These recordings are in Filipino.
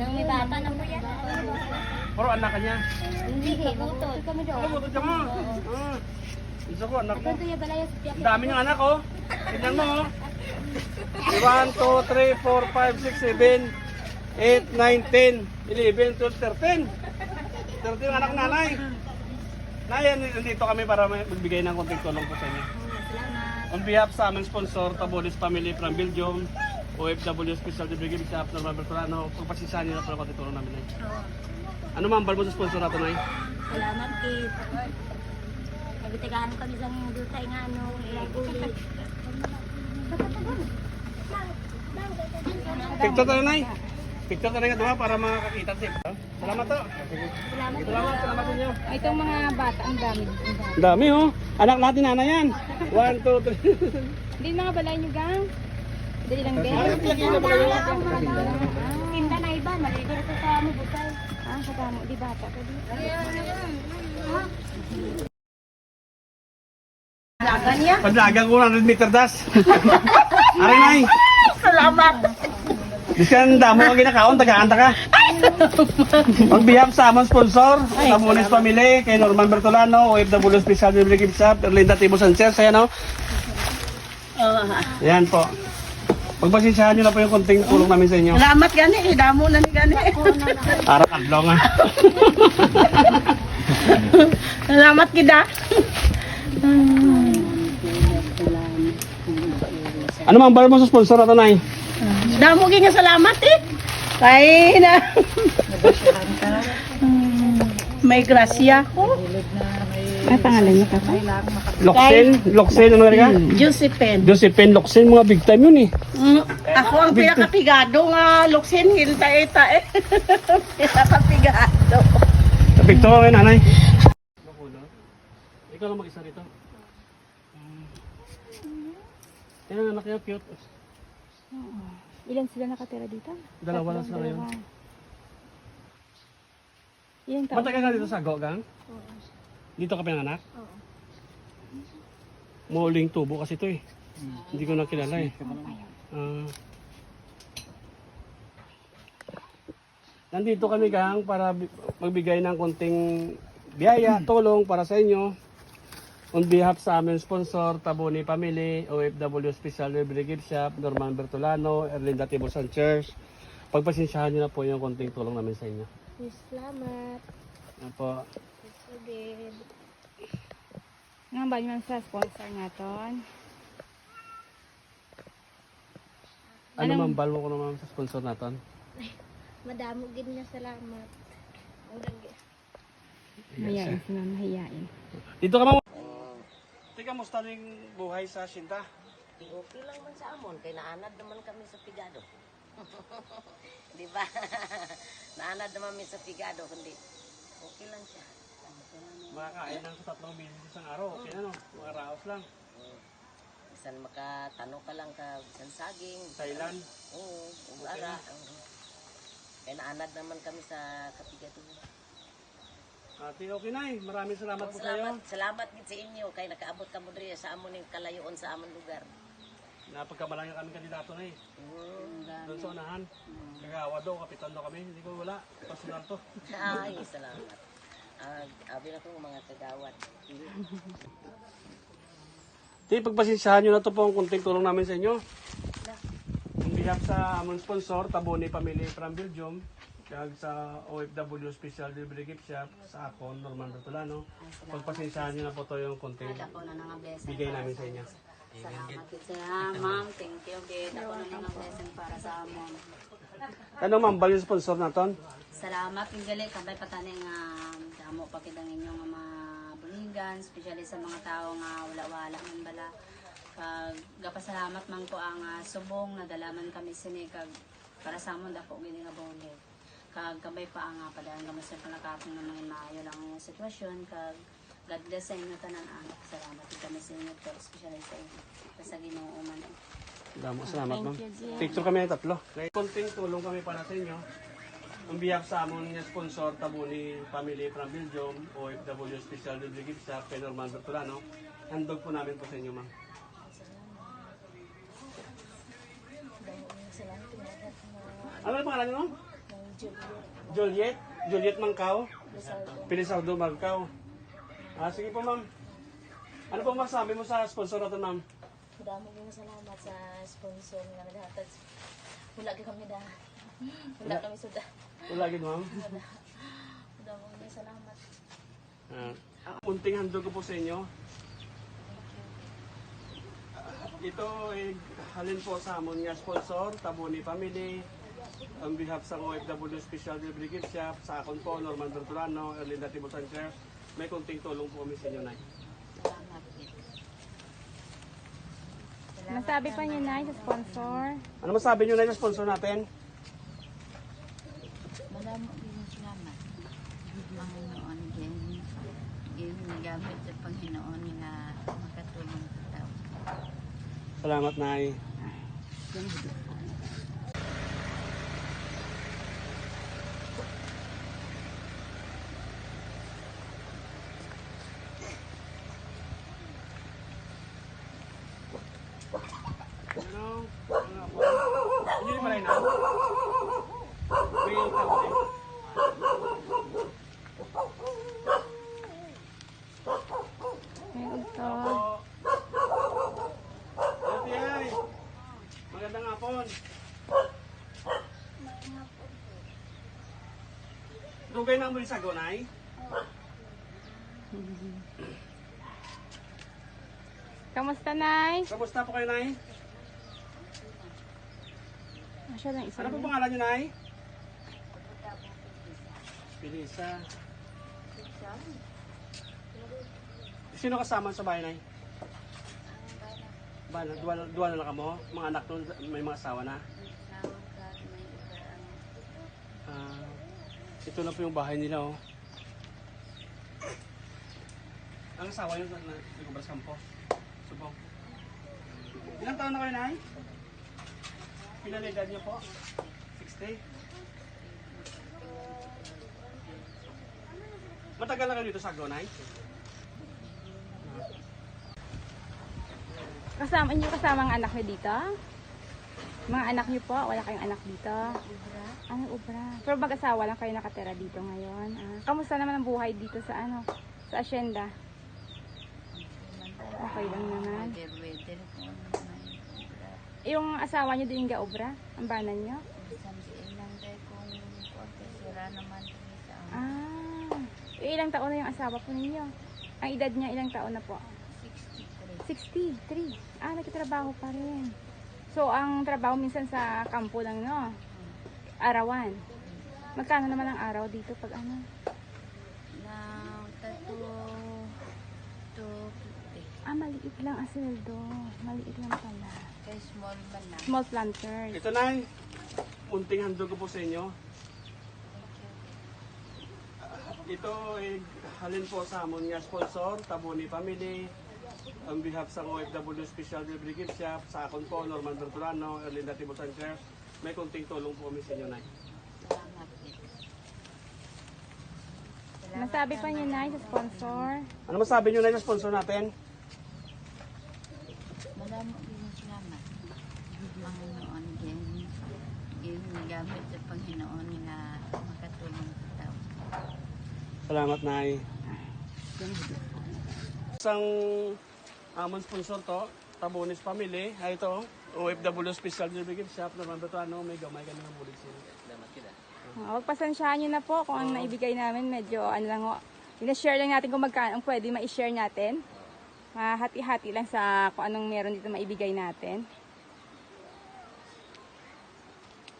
Nang may bata na po yan. Puro anak niya. Hindi, kabutod. Kami Ako, butod ka mo. Ah. Isa ko, anak mo. Ito. Ang dami ng anak, oh. Tignan mo, oh. 1, 2, 3, 4, 5, 6, 7, 8, 9, 10, 11, 12, 13. 13 yung anak nanay. Nay, nandito kami para magbigay ng konting tulong po sa inyo. On behalf sa aming sponsor, Tabolis Family from Belgium, OFW Special Delivery Shop, Norman Bertolano, pagpasisahan niyo na po ng konting tulong namin. Nay. Ano ma'am, mo sa sponsor natin, Nay? Salamat, Kate. Nagtagahan kami sa mga dutay nga, ano, ilagulit. Picture tayo, Nay. Picture tayo nga para makakita siya. Salamat to. Salamat. Salamat, salamat sa inyo. Itong mga bata, ang dami. Ang dami oh. Anak natin nana yan. 1, 2, 3. Hindi mga balay nyo, gang. Dali lang lagi na? Tinda na iba, maligo na sa mo, butay. Ah, sa kamo, di bata ko di. Paglagang ko 100 meter das. Aray nay. Salamat. Biskan damo ang ginakaon, taga-anta ka. Pag bihap sa among sponsor, Tamunis Family, kay Norman Bertolano, OFW Special Delivery Gift Shop, Erlinda Tibo Sanchez, ayan o. Ayan po. Pagpasensyahan nyo na po yung konting tulong namin sa inyo. Salamat gani, damo na ni gani. Para kadlaw nga. Salamat gida. ano mang bar mo sa sponsor na to, Nay? Damo gi nga salamat eh. Kay na. May grasya ko. Ay, pangalan niya, Papa? Loxin? Loxin, ano nga? Josephine. Josephine Loxin, mga big time yun eh. Mm, ako ang pinakapigado nga hilta eta eh. pinakapigado. Sa picture ngayon, nanay. Ikaw lang mag-isa rito. Yan ang anak niya, cute. Ilan sila nakatira dito? Dalawa lang sila ngayon. Ilang taon? Matagal ka dito sa Gogang? Dito ka pinanganak? Oo. Muling tubo kasi ito eh. Hindi ko nakilala eh. Ah. nandito kami gang para bi- magbigay ng konting biyaya, tulong para sa inyo. On behalf sa aming sponsor, Tabuni Family, OFW Special Libre Gift Shop, Norman Bertolano, Erlinda Tibor Church. Pagpasensyahan nyo na po yung konting tulong namin sa inyo. Salamat. Ano Sige. Nga ba yung sa sponsor naton? Ano man balmo ko naman sa sponsor natin? Madamo gid na salamat. Mahiyain sila, mahiyain. Dito ka mo. Tika, musta rin buhay sa Shinta? Okay lang man sa amon kay naanad naman kami sa pigado. Di ba? naanad naman kami sa pigado kundi okay lang siya. Makakain lang sa tatlong bisis isang araw. Okay na no? Mga raos lang. Bisan makatano ka lang ka bisan saging. Thailand. Oo, ug ara. oo. Kay naanad naman kami sa kapigado. Ate, okay na eh. Maraming salamat po sa iyo. Salamat, salamat gid sa inyo kay nakaabot ka mo diri sa amon ning kalayoon sa amon lugar. Napagkamalaki kami kandidato na eh. Mm. Doon sa unahan. Kagawa daw, kapitan daw kami. Hindi ko wala. Personal to. Ay, salamat. Ah, abi na ko mga kagawad. Di, pagpasensyahan nyo na to po ang kunting tulong namin sa inyo. On behalf sa among sponsor, Taboni Family from Belgium, kag sa OFW Special Delivery Gift Shop, sa ako, Norman Bertolano, pagpasensyahan nyo na po to yung kunting Ako na nga blessing. bigay namin sa inyo. Salamat gid sa ma'am. Thank you gid. Ako na nga blessing para sa amon. Ano ma'am, bali sponsor naton? Salamat kung gali kabay patani nga damo pa kid ang inyong mga buligan, especially sa mga tao nga wala-wala man bala. Kag gapasalamat man ko ang ah, subong na dalaman kami sini kag para sa amon dako gini nga bulig. Kag kabay pa ang uh, padayon kami sa panakapon nga mga maayo lang ang sitwasyon kag God bless sa inyo tanan ang salamat kami sa inyo pero especially sa inyo sa Ginoo man. Damo, salamat ma'am. Picture kami ng tatlo. Konting tulong kami para sa inyo. On behalf sa amon nga sponsor, Tabuni Family from Belgium, OFW Special Delivery Gift Shop, kay Norman Bertolano, handog po namin po sa inyo ma'am. Ano ang pangalan nyo? Juliet? Juliet Mangkaw? Pilisardo Mangkaw. Ah, sige po ma'am. Ano po masabi mo sa sponsor natin ma'am? Damo kong salamat sa sponsor nga naghatag. Wala ka kami da. Wala kami suda. Wala gid ma'am. Damo kong salamat. Ah, munting handog ko po sa inyo. Ah, Ito ay halin po sa amon nga sponsor, Tabuni Family, on behalf sa OFW Special Brigade Shop, sa akon po, Norman Bertolano, Erlinda Tibo Sanchez, may kunting tulong po kami sa inyo, Nay. Masabi pa niyo na sa sponsor. Ano masabi nyo na sa sponsor natin? Madamo din salamat. Panginoon din. Ginagamit sa Panginoon nga makatulong sa tao. Salamat, Nay. Ano? Ano po? Hindi naman na. May tao eh. May ugto. Ate ay. Magandang hapon. Dugay na mo sa gonay? Kamusta, Nay? Kamusta po kayo, Nay? Masya lang isa. Ano po pangalan niyo, Nay? Pilisa. Sino kasama sa bahay, Nay? Bana, duwa, duwa na lang kamo? Mga anak nun, may mga asawa na? Ah, ito na po yung bahay nila, oh. Ang asawa yun, na, nagubras kampo. Subong. Ilang taon na kayo, Nay? Ilan edad niyo po? 60? Matagal na kayo dito sa Agonay? Kasama niyo kasama ang anak niyo dito? Mga anak niyo po? Wala kayong anak dito? Ano, ubra? Pero mag-asawa lang kayo nakatira dito ngayon. Ah, kamusta naman ang buhay dito sa ano? Sa asyenda? Okay lang naman. Yung asawa niyo din ga obra? Ang banan niyo? Bisan diin lang dahil kung konti sira naman sa. Ah, ilang taon na yung asawa po ninyo? Ang edad niya ilang taon na po? 63. 63. Ah, nagtatrabaho pa rin. So, ang trabaho minsan sa kampo lang, no? Arawan. Magkano naman ang araw dito pag ano? Na tato to 50. Ah, maliit lang ang sweldo. Maliit lang pala. Kay small man. Small planters. Ito na Munting handog ko po sa inyo. Ito ay halin po sa amon nga sponsor, Tabuni Family, on behalf sa OFW Special Brigade Shop, sa akon po, Norman Bertolano, Erlinda Tibo Sanchez, may kunting tulong po kami sa inyo, Nay. Masabi pa niyo na sa sponsor. Ano masabi nyo na sa sponsor natin? Madamo din salamat. Panginoon din. Ginagamit sa Panginoon nga makatulong sa tao. Salamat, Nay. Isang amon sponsor to, Tabonis Family. Ay ito, OFW Special Brigade Shop, Norman Bertolano, may gamay kami ng bulig sila. Uh, Huwag pasensyahan niyo na po kung ang naibigay namin. Medyo ano lang ho. Ina-share lang natin kung magkano ang pwede ma-share natin. Mahati-hati lang sa kung anong meron dito maibigay natin.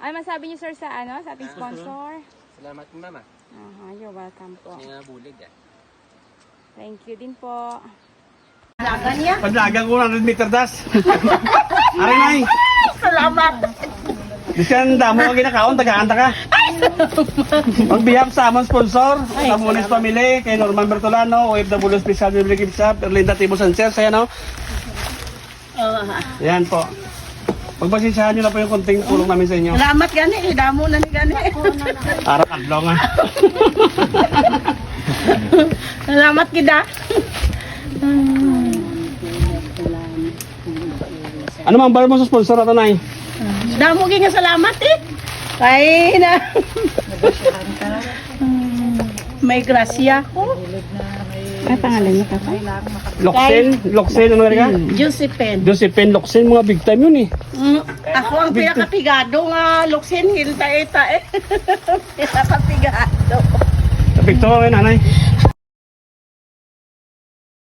Ano masabi niyo sir sa ano sa ating sponsor? Salamat mama. Aha, you're welcome po. Nga bulig ah. Thank you din po. Padlagang 100 meter das. Aray, Nay. Salamat. Di siya ang damo ang ginakaon, taga-anta ka. Ang bihap sa among sponsor, sa Munis Family, kay Norman Bertolano, OFW Special Brigade Shop, Erlinda Tibo Sanchez, ayan o. Ayan po. Pagpasensyahan nyo na po yung konting tulong namin sa inyo. Salamat gani, damo na ni gani. Para kadlaw nga. Salamat kita. ano mang bar mo sa sponsor na to, Nay? Damo gyud nga salamat eh. Ay na. May grasya ko. Ano pangalan niyo, Papa? Loksen, Loksen, ano ka? Josephine. Josephine Loksen, mga big time yun eh. Mm, ako ang pinakapigado nga luksin hinta eta eh. pinakapigado. Kapit to, nanay.